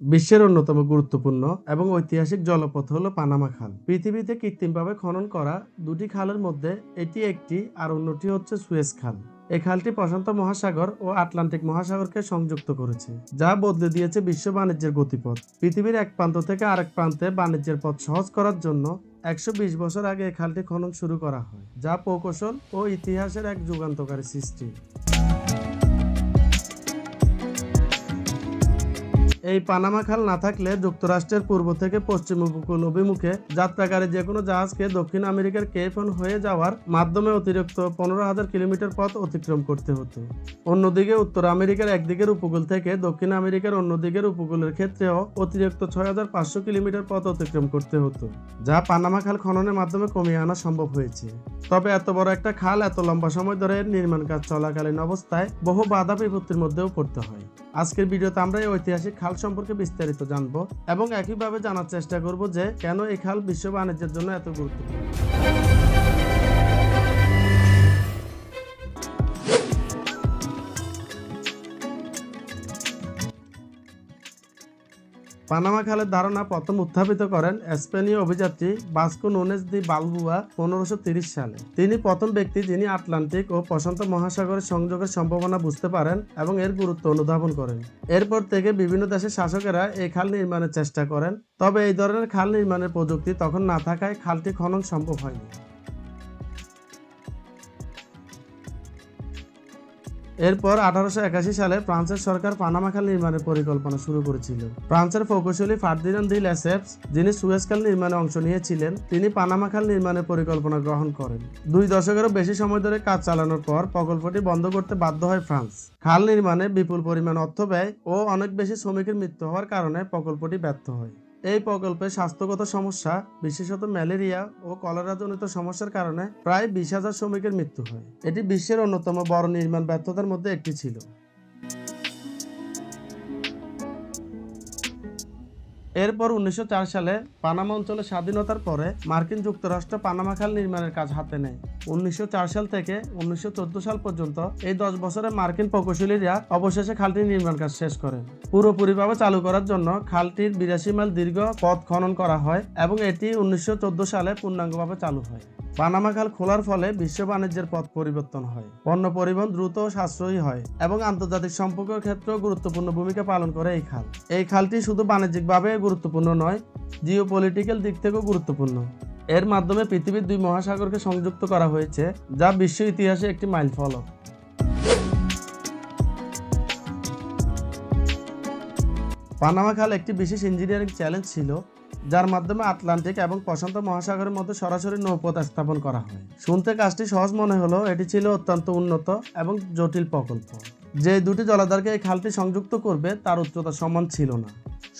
বিশ্বের অন্যতম গুরুত্বপূর্ণ এবং ঐতিহাসিক জলপথ হল পানামা খাল। পৃথিবীতে কৃত্রিমভাবে খনন করা দুটি খালের মধ্যে এটি একটি আর অন্যটি হচ্ছে সুয়েজ খাল। এই খালটি প্রশান্ত মহাসাগর ও আটলান্টিক মহাসাগরকে সংযুক্ত করেছে, যা বদলে দিয়েছে বিশ্ব বাণিজ্যের গতিপথ। পৃথিবীর এক প্রান্ত থেকে আরেক প্রান্তে বাণিজ্যের পথ সহজ করার জন্য একশো বিশ বছর আগে এই খালটি খনন শুরু করা হয়, যা প্রকৌশল ও ইতিহাসের এক যুগান্তকারী সৃষ্টি। এই পানামা খাল না থাকলে যুক্তরাষ্ট্রের পূর্ব থেকে পশ্চিম উপকূল অভিমুখে যাত্রাকারী যে কোনো জাহাজকে দক্ষিণ আমেরিকার কেপন হয়ে যাওয়ার মাধ্যমে অতিরিক্ত পনেরো হাজার কিলোমিটার পথ অতিক্রম করতে হতো। অন্যদিকে উত্তর আমেরিকার একদিকের উপকূল থেকে দক্ষিণ আমেরিকার অন্য দিকের উপকূলের ক্ষেত্রেও অতিরিক্ত ছয় হাজার পাঁচশো কিলোমিটার পথ অতিক্রম করতে হতো, যা পানামা খাল খননের মাধ্যমে কমিয়ে আনা সম্ভব হয়েছে। তবে এত বড় একটা খাল এত লম্বা সময় ধরে নির্মাণ কাজ চলাকালীন অবস্থায় বহু বাধা বিপত্তির মধ্যেও পড়তে হয়। আজকের ভিডিওতে আমরা এই ঐতিহাসিক খাল সম্পর্কে বিস্তারিত জানব এবং একইভাবে জানার চেষ্টা করব যে কেন এই খাল বিশ্ব বাণিজ্যের জন্য এত গুরুত্বপূর্ণ। পানামা খালের ধারণা প্রথম উত্থাপিত করেন স্পেনীয় অভিযাত্রী বাস্কো নোনেস দি বালবুয়া পনেরোশো সালে। তিনি প্রথম ব্যক্তি যিনি আটলান্টিক ও প্রশান্ত মহাসাগরের সংযোগের সম্ভাবনা বুঝতে পারেন এবং এর গুরুত্ব অনুধাবন করেন। এরপর থেকে বিভিন্ন দেশের শাসকেরা এই খাল নির্মাণের চেষ্টা করেন, তবে এই ধরনের খাল নির্মাণের প্রযুক্তি তখন না থাকায় খালটি খনন সম্ভব হয়নি। এরপর আঠারোশো একাশি সালে ফ্রান্সের সরকার পানামা খাল নির্মাণের পরিকল্পনা শুরু করেছিল। ফ্রান্সের প্রকৌশলী ফার্দিনান্দ দি লেসেপস, যিনি সুয়েজ খাল নির্মাণে অংশ নিয়েছিলেন, তিনি পানামা খাল নির্মাণের পরিকল্পনা গ্রহণ করেন। দুই দশকেরও বেশি সময় ধরে কাজ চালানোর পর প্রকল্পটি বন্ধ করতে বাধ্য হয় ফ্রান্স। খাল নির্মাণে বিপুল পরিমাণ অর্থ ব্যয় ও অনেক বেশি শ্রমিকের মৃত্যু হওয়ার কারণে প্রকল্পটি ব্যর্থ হয়। এই প্রকল্পে স্বাস্থ্যগত সমস্যা, বিশেষত ম্যালেরিয়া ও কলেরাজনিত সমস্যার কারণে প্রায় বিশ হাজার শ্রমিকের মৃত্যু হয়। এটি বিশ্বের অন্যতম বড় নির্মাণ ব্যর্থতার মধ্যে একটি ছিল। এরপর উনিশশো চার সালে পানামা অঞ্চলের স্বাধীনতার পরে মার্কিন যুক্তরাষ্ট্র পানামা খাল নির্মাণের কাজ হাতে নেয়। উনিশশো চার সাল থেকে উনিশশো চোদ্দ সাল পর্যন্ত এই দশ বছরে মার্কিন প্রকৌশলীরা অবশেষে খালটির নির্মাণ কাজ শেষ করেন। পুরোপুরিভাবে চালু করার জন্য খালটির বিরাশি মাইল দীর্ঘ পথ খনন করা হয় এবং এটি উনিশশো চোদ্দ সালে পূর্ণাঙ্গভাবে চালু হয়। পানামা খাল খোলার ফলে বিশ্ব বাণিজ্যের পথ পরিবর্তন হয়। পণ্য পরিবহন দ্রুত সাশ্রয়ী হয় এবং আন্তর্জাতিক সম্পর্কের ক্ষেত্রেও গুরুত্বপূর্ণ ভূমিকা পালন করে এই খাল। এই খালটি শুধু বাণিজ্যিকভাবে গুরুত্বপূর্ণ নয় জিও পলিটিক্যাল দিক থেকেও গুরুত্বপূর্ণ। এর মাধ্যমে পৃথিবীর দুই মহাসাগরকে সংযুক্ত করা হয়েছে, যা বিশ্ব ইতিহাসে একটি মাইল ফলক পানামা খাল একটি বিশেষ ইঞ্জিনিয়ারিং চ্যালেঞ্জ ছিল যার মাধ্যমে আটলান্টিক এবং প্রশান্ত মহাসাগরের মধ্যে সরাসরি নৌপথ স্থাপন করা হয়। শুনতে কাজটি সহজ মনে হলো এটি ছিল অত্যন্ত উন্নত এবং জটিল প্রকল্প। যে দুটি জলাধারকে এই খালটি সংযুক্ত করবে, তার উচ্চতা সমান ছিল না।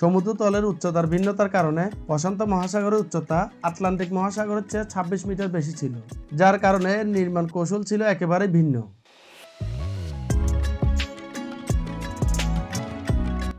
সমুদ্র তলের উচ্চতার ভিন্নতার কারণে প্রশান্ত মহাসাগরের উচ্চতা আটলান্টিক মহাসাগরের চেয়ে ছাব্বিশ মিটার বেশি ছিল, যার কারণে নির্মাণ কৌশল ছিল একেবারে ভিন্ন।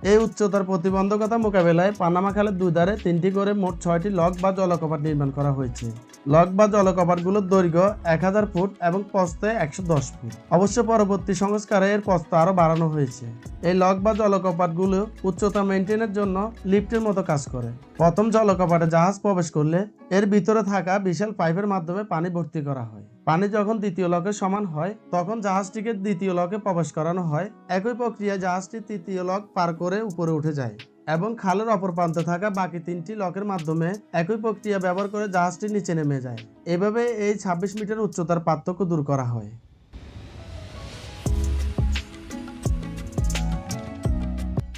এই উচ্চতার প্রতিবন্ধকতা মোকাবেলায় পানামা খালের দুই ধারে তিনটি করে মোট ছয়টি লক বা জলকপাট নির্মাণ করা হয়েছে। লক বা জলকপাটগুলোর দৈর্ঘ্য এক হাজার ফুট এবং প্রস্থে একশো দশ ফুট। অবশ্য পরবর্তী সংস্কারে এর প্রস্থ আরও বাড়ানো হয়েছে। এই লক বা জলকপাটগুলো উচ্চতা মেনটেনের জন্য লিফটের মতো কাজ করে। প্রথম জলকপাটে জাহাজ প্রবেশ করলে এর ভিতরে থাকা বিশাল পাইপের মাধ্যমে পানি ভর্তি করা হয়। পানি যখন দ্বিতীয় লকে সমান হয়, তখন জাহাজটিকে দ্বিতীয় লকে প্রবেশ করানো হয়। একই প্রক্রিয়া জাহাজটি তৃতীয় লক পার করে উপরে উঠে যায় এবং খালের অপর প্রান্তে থাকা বাকি তিনটি লকের মাধ্যমে একই প্রক্রিয়া ব্যবহার করে জাহাজটি নিচে নেমে যায়। এভাবে এই ছাব্বিশ মিটার উচ্চতার পার্থক্য দূর করা হয়।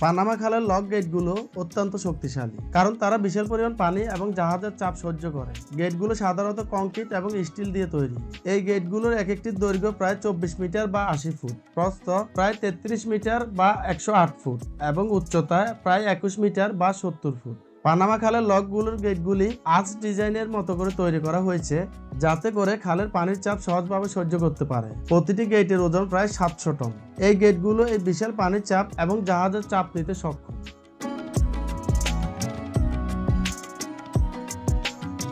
পানামা খালের লক গেটগুলো অত্যন্ত শক্তিশালী, কারণ তারা বিশাল পরিমাণ পানি এবং জাহাজের চাপ সহ্য করে। গেটগুলো সাধারণত কংক্রিট এবং স্টিল দিয়ে তৈরি। এই গেটগুলোর এক একটি দৈর্ঘ্য প্রায় চব্বিশ মিটার বা আশি ফুট প্রস্ত প্রায় তেত্রিশ মিটার বা একশো আট ফুট এবং উচ্চতায় প্রায় একুশ মিটার বা সত্তর ফুট। পানামা খালের লকগুলোর গেটগুলি আজ ডিজাইনের মতো করে তৈরি করা হয়েছে, যাতে করে খালের পানির চাপ সহজভাবে সহ্য করতে পারে। প্রতিটি গেটের ওজন প্রায় সাতশো টন। এই গেটগুলো এই বিশাল পানির চাপ এবং জাহাজের চাপ নিতে সক্ষম।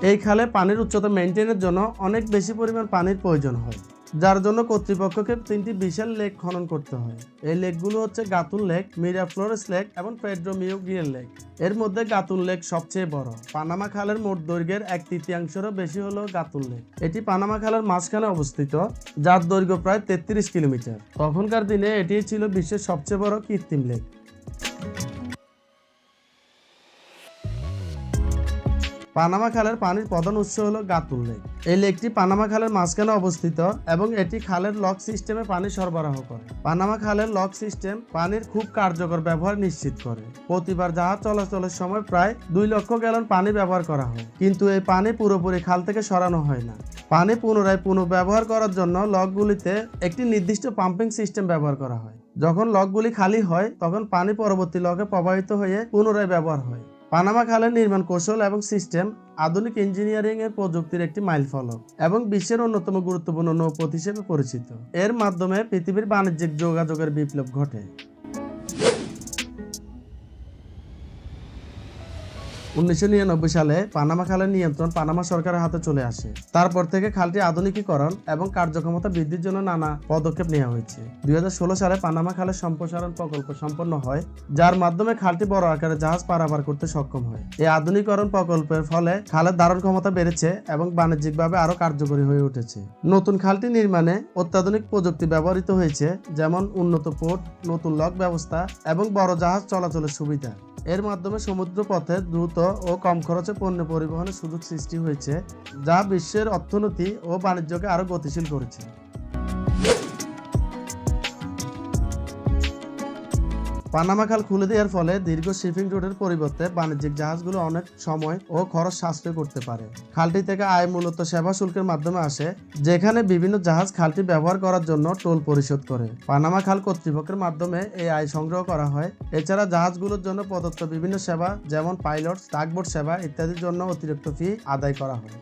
এই খালে পানির উচ্চতা মেনটেনের জন্য অনেক বেশি পরিমাণ পানির প্রয়োজন হয়। যার জন্য কর্তৃপক্ষকে তিনটি বিশাল লেক খনন করতে হয়। এই লেকগুলো হচ্ছে গাতুন লেক মিরাফ্লোরেস লেক এবং পেড্রোমিও গিয়ের লেক। এর মধ্যে গাতুন লেক সবচেয়ে বড়। পানামা খালের মোট দৈর্ঘ্যের এক তৃতীয়াংশেরও বেশি হলো গাতুন লেক। এটি পানামা খালের মাঝখানে অবস্থিত, যার দৈর্ঘ্য প্রায় তেত্রিশ কিলোমিটার। তখনকার দিনে এটি ছিল বিশ্বের সবচেয়ে বড় কৃত্রিম লেক। পানামা খালের পানির প্রধান উৎস হলো গাতুল লেক। এই লেকটি পানামা খালের মাঝখানে অবস্থিত এবং এটি খালের লক সিস্টেমে পানি সরবরাহ করে। পানামা খালের লক সিস্টেম পানির খুব কার্যকর ব্যবহার নিশ্চিত করে। প্রতিবার জাহাজ চলাচলের সময় প্রায় দুই লক্ষ গ্যালন পানি ব্যবহার করা হয়। কিন্তু এই পানি পুরোপুরি খাল থেকে সরানো হয় না। পানি পুনরায় পুনঃব্যবহার করার জন্য লকগুলিতে একটি নির্দিষ্ট পাম্পিং সিস্টেম ব্যবহার করা হয়। যখন লকগুলি খালি হয়, তখন পানি পরবর্তী লকে প্রবাহিত হয়ে পুনরায় ব্যবহার হয়। পানামা খালের নির্মাণ কৌশল এবং সিস্টেম আধুনিক ইঞ্জিনিয়ারিং এর প্রযুক্তির একটি মাইল ফলক এবং বিশ্বের অন্যতম গুরুত্বপূর্ণ নৌপথ হিসেবে পরিচিত। এর মাধ্যমে পৃথিবীর বাণিজ্যিক যোগাযোগের বিপ্লব ঘটে। উনিশশো নিরানব্বই সালে পানামা খালের নিয়ন্ত্রণ পানামা সরকারের হাতে চলে আসে। তারপর থেকে খালটি আধুনিকীকরণ এবং কার্যক্ষমতা বৃদ্ধির জন্য নানা পদক্ষেপ নেওয়া হয়েছে। দুই সালে পানামা খালের সম্প্রসারণ প্রকল্প সম্পন্ন হয়, যার মাধ্যমে খালটি বড় আকারে জাহাজ পারাপার করতে সক্ষম হয়। এই আধুনিকরণ প্রকল্পের ফলে খালের ধারণ ক্ষমতা বেড়েছে এবং বাণিজ্যিকভাবে আরও কার্যকরী হয়ে উঠেছে। নতুন খালটি নির্মাণে অত্যাধুনিক প্রযুক্তি ব্যবহৃত হয়েছে, যেমন উন্নত পোর্ট, নতুন লক ব্যবস্থা এবং বড় জাহাজ চলাচলের সুবিধা। এর মাধ্যমে সমুদ্র পথে দ্রুত ও কম খরচে পণ্য পরিবহনের সুযোগ সৃষ্টি হয়েছে, যা বিশ্বের অর্থনীতি ও বাণিজ্যকে আরও গতিশীল করেছে। পানামা খাল খুলে দেওয়ার ফলে দীর্ঘ শিপিং রুটের পরিবর্তে বাণিজ্যিক জাহাজগুলো অনেক সময় ও খরচ সাশ্রয় করতে পারে। খালটি থেকে আয় মূলত সেবা শুল্কের মাধ্যমে আসে, যেখানে বিভিন্ন জাহাজ খালটি ব্যবহার করার জন্য টোল পরিশোধ করে। পানামা খাল কর্তৃপক্ষের মাধ্যমে এই আয় সংগ্রহ করা হয়। এছাড়া জাহাজগুলোর জন্য প্রদত্ত বিভিন্ন সেবা, যেমন পাইলট, স্টাকবোর্ড সেবা ইত্যাদির জন্য অতিরিক্ত ফি আদায় করা হয়।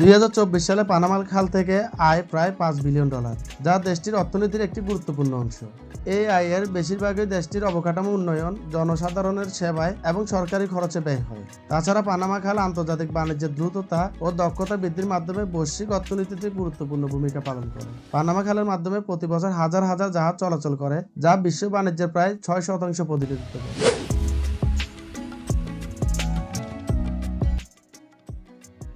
দুই হাজার চব্বিশ সালে পানামাল খাল থেকে আয় প্রায় পাঁচ বিলিয়ন ডলার, যা দেশটির অর্থনীতির একটি গুরুত্বপূর্ণ অংশ। এই আয়ের বেশিরভাগই দেশটির অবকাঠামো উন্নয়ন, জনসাধারণের সেবায় এবং সরকারি খরচে ব্যয় হয়। তাছাড়া পানামা খাল আন্তর্জাতিক বাণিজ্যের দ্রুততা ও দক্ষতা বৃদ্ধির মাধ্যমে বৈশ্বিক অর্থনীতিতে গুরুত্বপূর্ণ ভূমিকা পালন করে। পানামা খালের মাধ্যমে প্রতি বছর হাজার হাজার জাহাজ চলাচল করে, যা বিশ্ব বাণিজ্যের প্রায় ছয় শতাংশ প্রতিনিধিত্ব করে।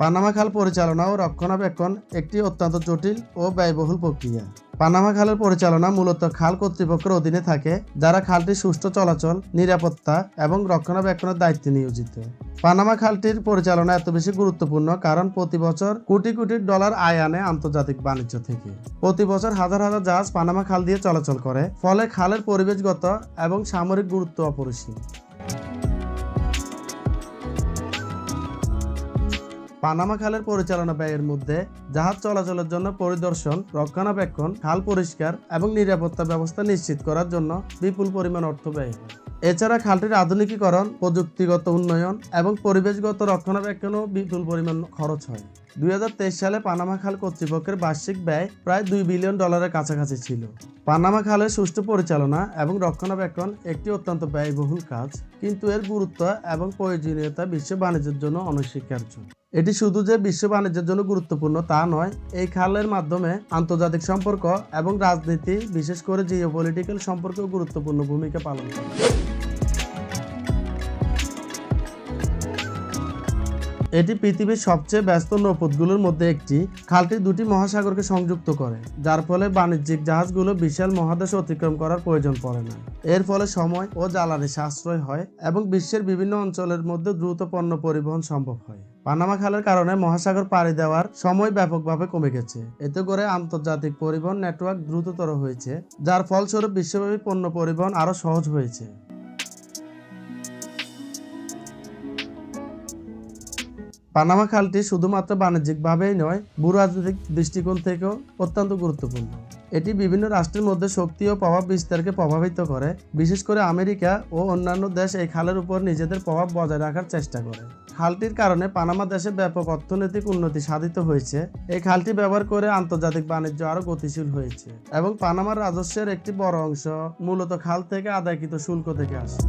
পানামা খাল পরিচালনা ও রক্ষণাবেক্ষণ একটি অত্যন্ত জটিল ও ব্যয়বহুল প্রক্রিয়া। পানামা খালের পরিচালনা মূলত খাল কর্তৃপক্ষের অধীনে থাকে, যারা খালটির সুষ্ঠু চলাচল, নিরাপত্তা এবং রক্ষণাবেক্ষণের দায়িত্বে নিয়োজিত। পানামা খালটির পরিচালনা এত বেশি গুরুত্বপূর্ণ কারণ প্রতি বছর কোটি কোটি ডলার আয় আনে আন্তর্জাতিক বাণিজ্য থেকে। প্রতি বছর হাজার হাজার জাহাজ পানামা খাল দিয়ে চলাচল করে, ফলে খালের পরিবেশগত এবং সামরিক গুরুত্ব অপরিসীম। পানামা খালের পরিচালনা ব্যয়ের মধ্যে জাহাজ চলাচলের জন্য পরিদর্শন, রক্ষণাবেক্ষণ, খাল পরিষ্কার এবং নিরাপত্তা ব্যবস্থা নিশ্চিত করার জন্য বিপুল পরিমাণ অর্থ ব্যয় হয়। এছাড়া খালটির আধুনিকীকরণ, প্রযুক্তিগত উন্নয়ন এবং পরিবেশগত রক্ষণাবেক্ষণও বিপুল পরিমাণ খরচ হয়। দুই হাজার তেইশ সালে পানামা খাল কর্তৃপক্ষের বার্ষিক ব্যয় প্রায় দুই বিলিয়ন ডলারের কাছাকাছি ছিল। পানামা খালের সুষ্ঠু পরিচালনা এবং রক্ষণাবেক্ষণ একটি অত্যন্ত ব্যয়বহুল কাজ, কিন্তু এর গুরুত্ব এবং প্রয়োজনীয়তা বিশ্ব বাণিজ্যের জন্য অনস্বীকার্য। এটি শুধু যে বিশ্ব বাণিজ্যের জন্য গুরুত্বপূর্ণ তা নয়, এই খালের মাধ্যমে আন্তর্জাতিক সম্পর্ক এবং রাজনীতি, বিশেষ করে জিও পলিটিক্যাল সম্পর্কেও গুরুত্বপূর্ণ ভূমিকা পালন করে। এটি পৃথিবীর সবচেয়ে ব্যস্ত নৌপথগুলোর মধ্যে একটি। খালটি দুটি মহাসাগরকে সংযুক্ত করে, যার ফলে বাণিজ্যিক জাহাজগুলো বিশাল মহাদেশ অতিক্রম করার প্রয়োজন পড়ে না। এর ফলে সময় ও জ্বালানি সাশ্রয় হয় এবং বিশ্বের বিভিন্ন অঞ্চলের মধ্যে দ্রুত পণ্য পরিবহন সম্ভব হয়। পানামা খালের কারণে মহাসাগর পাড়ি দেওয়ার সময় ব্যাপকভাবে কমে গেছে। এতে করে আন্তর্জাতিক পরিবহন নেটওয়ার্ক দ্রুততর হয়েছে, যার ফলস্বরূপ বিশ্বব্যাপী পণ্য পরিবহন আরও সহজ হয়েছে। পানামা খালটি শুধুমাত্র বাণিজ্যিকভাবেই নয় ভূরাজনৈতিক দৃষ্টিকোণ থেকেও অত্যন্ত গুরুত্বপূর্ণ। এটি বিভিন্ন রাষ্ট্রের মধ্যে শক্তি ও প্রভাব বিস্তারকে প্রভাবিত করে। বিশেষ করে আমেরিকা ও অন্যান্য দেশ এই খালের উপর নিজেদের প্রভাব বজায় রাখার চেষ্টা করে। খালটির কারণে পানামা দেশে ব্যাপক অর্থনৈতিক উন্নতি সাধিত হয়েছে। এই খালটি ব্যবহার করে আন্তর্জাতিক বাণিজ্য আরও গতিশীল হয়েছে এবং পানামার রাজস্বের একটি বড় অংশ মূলত খাল থেকে আদায়কৃত শুল্ক থেকে আসে।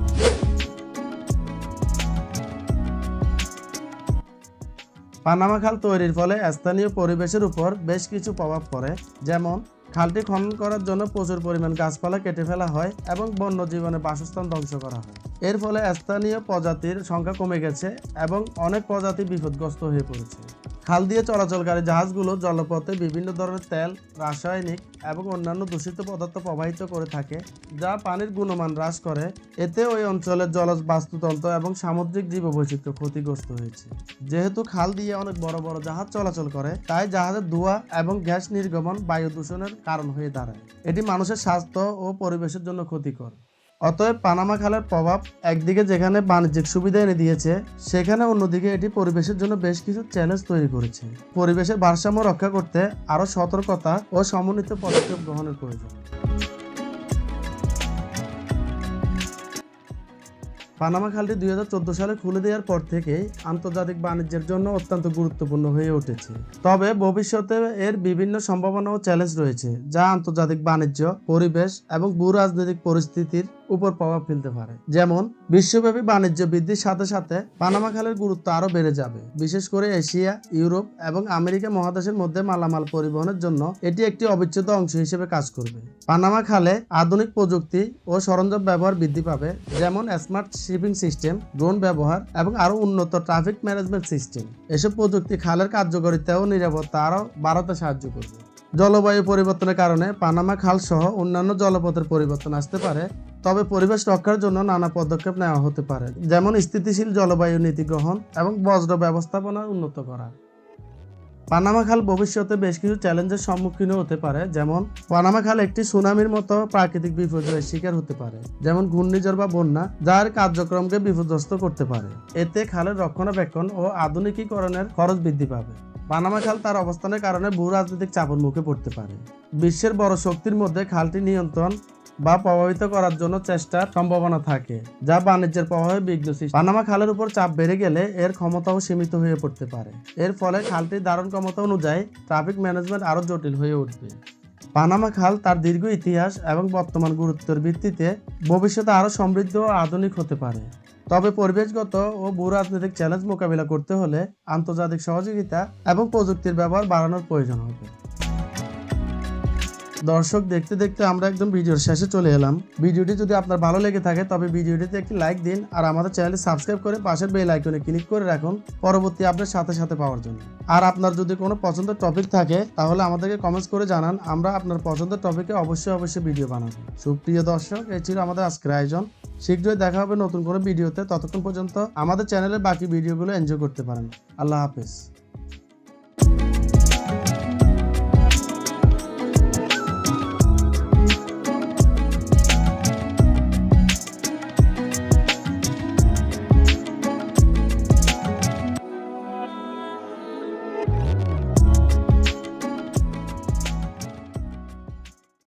পানামা খাল তৈরির ফলে স্থানীয় পরিবেশের উপর বেশ কিছু প্রভাব পড়ে, যেমন খালটি খনন করার জন্য প্রচুর পরিমাণ গাছপালা কেটে ফেলা হয় এবং বন্য জীবনের বাসস্থান ধ্বংস করা হয়। এর ফলে স্থানীয় প্রজাতির সংখ্যা কমে গেছে এবং অনেক প্রজাতি বিপদগ্রস্ত হয়ে পড়েছে। খাল দিয়ে চলাচলকারী জাহাজগুলো জলপথে বিভিন্ন ধরনের তেল, রাসায়নিক এবং অন্যান্য দূষিত পদার্থ প্রবাহিত করে থাকে, যা পানির গুণমান হ্রাস করে। এতে ওই অঞ্চলের জলজ বাস্তুতন্ত্র এবং সামুদ্রিক জীববৈচিত্র্য ক্ষতিগ্রস্ত হয়েছে। যেহেতু খাল দিয়ে অনেক বড় বড় জাহাজ চলাচল করে, তাই জাহাজের ধোঁয়া এবং গ্যাস নির্গমন বায়ু দূষণের কারণ হয়ে দাঁড়ায়। এটি মানুষের স্বাস্থ্য ও পরিবেশের জন্য ক্ষতিকর। অতএব পানামা খালের প্রভাব একদিকে যেখানে বাণিজ্যিক সুবিধা এনে দিয়েছে, সেখানে অন্যদিকে এটি পরিবেশের জন্য বেশ কিছু চ্যালেঞ্জ তৈরি করেছে। পরিবেশের ভারসাম্য রক্ষা করতে আরও সতর্কতা ও সমন্বিত পদক্ষেপ গ্রহণের প্রয়োজন। পানামা খালটি দুই হাজার চোদ্দ সালে খুলে দেওয়ার পর থেকেই আন্তর্জাতিক বাণিজ্যের জন্য অত্যন্ত গুরুত্বপূর্ণ হয়ে উঠেছে। তবে ভবিষ্যতে এর বিভিন্ন সম্ভাবনা ও চ্যালেঞ্জ রয়েছে, যা আন্তর্জাতিক বাণিজ্য, পরিবেশ এবং ভূ রাজনৈতিক পরিস্থিতির উপর প্রভাব ফেলতে পারে। যেমন, বিশ্বব্যাপী বাণিজ্য বৃদ্ধির সাথে সাথে পানামা খালের গুরুত্ব আরও বেড়ে যাবে। বিশেষ করে এশিয়া, ইউরোপ এবং আমেরিকা মহাদেশের মধ্যে মালামাল পরিবহনের জন্য এটি একটি অবিচ্ছেদ্য অংশ হিসেবে কাজ করবে। পানামা খালে আধুনিক প্রযুক্তি ও সরঞ্জাম ব্যবহার বৃদ্ধি পাবে, যেমন স্মার্ট শিপিং সিস্টেম, ড্রোন ব্যবহার এবং আরও উন্নত ট্রাফিক ম্যানেজমেন্ট সিস্টেম। এসব প্রযুক্তি খালের কার্যকারিতা ও নিরাপত্তা আরও বাড়াতে সাহায্য করবে। জলবায়ু পরিবর্তনের কারণে পানামা খাল সহ অন্যান্য জলপথের পরিবর্তন আসতে পারে, তবে পরিবেশ রক্ষার জন্য নানা পদক্ষেপ নেওয়া হতে পারে, যেমন স্থিতিশীল জলবায়ু নীতি গ্রহণ এবং বজ্র ব্যবস্থাপনা উন্নত করা। পানামা খাল ভবিষ্যতে বেশ কিছু চ্যালেঞ্জের সম্মুখীন হতে পারে, যেমন পানামা খাল একটি সুনামির মতো প্রাকৃতিক বিপর্যয়ের শিকার হতে পারে, যেমন ঘূর্ণিঝড় বা বন্যা, যার কার্যক্রমকে বিপর্যস্ত করতে পারে। এতে খালের রক্ষণাবেক্ষণ ও আধুনিকীকরণের খরচ বৃদ্ধি পাবে। পানামা খাল তার অবস্থানের কারণে ভূ রাজনৈতিক চাপের মুখে পড়তে পারে। বিশ্বের বড় শক্তির মধ্যে খালটি নিয়ন্ত্রণ বা প্রভাবিত করার জন্য চেষ্টার সম্ভাবনা থাকে, যা বাণিজ্যের প্রভাবে বিঘ্ন সৃষ্টি পানামা খালের উপর চাপ বেড়ে গেলে এর ক্ষমতাও সীমিত হয়ে পড়তে পারে। এর ফলে খালটির ধারণ ক্ষমতা অনুযায়ী ট্রাফিক ম্যানেজমেন্ট আরও জটিল হয়ে উঠবে। পানামা খাল তার দীর্ঘ ইতিহাস এবং বর্তমান গুরুত্বের ভিত্তিতে ভবিষ্যতে আরও সমৃদ্ধ ও আধুনিক হতে পারে। তবে পরিবেশগত ও ভূ রাজনৈতিক চ্যালেঞ্জ মোকাবিলা করতে হলে আন্তর্জাতিক সহযোগিতা এবং প্রযুক্তির ব্যবহার বাড়ানোর প্রয়োজন হবে। দর্শক দেখতে দেখতে আমরা একদম ভিডিওর শেষে চলে এলাম। ভিডিওটি যদি আপনার ভালো লেগে থাকে, তবে ভিডিওটিতে একটি লাইক দিন আর আমাদের চ্যানেলটি সাবস্ক্রাইব করে পাশের বেল আইকনে ক্লিক করে রাখুন পরবর্তী আপডেট সাথে সাথে পাওয়ার জন্য। আর আপনার যদি কোনো পছন্দের টপিক থাকে, তাহলে আমাদেরকে কমেন্টস করে জানান। আমরা আপনার পছন্দের টপিকে অবশ্যই অবশ্যই ভিডিও বানাবো। সুপ্রিয় দর্শক, এই ছিল আমাদের আজকের আয়োজন। শীঘ্রই দেখা হবে নতুন কোনো ভিডিওতে ততক্ষণ পর্যন্ত আমাদের চ্যানেলের বাকি ভিডিওগুলো এনজয় করতে পারেন। আল্লাহ হাফেজ।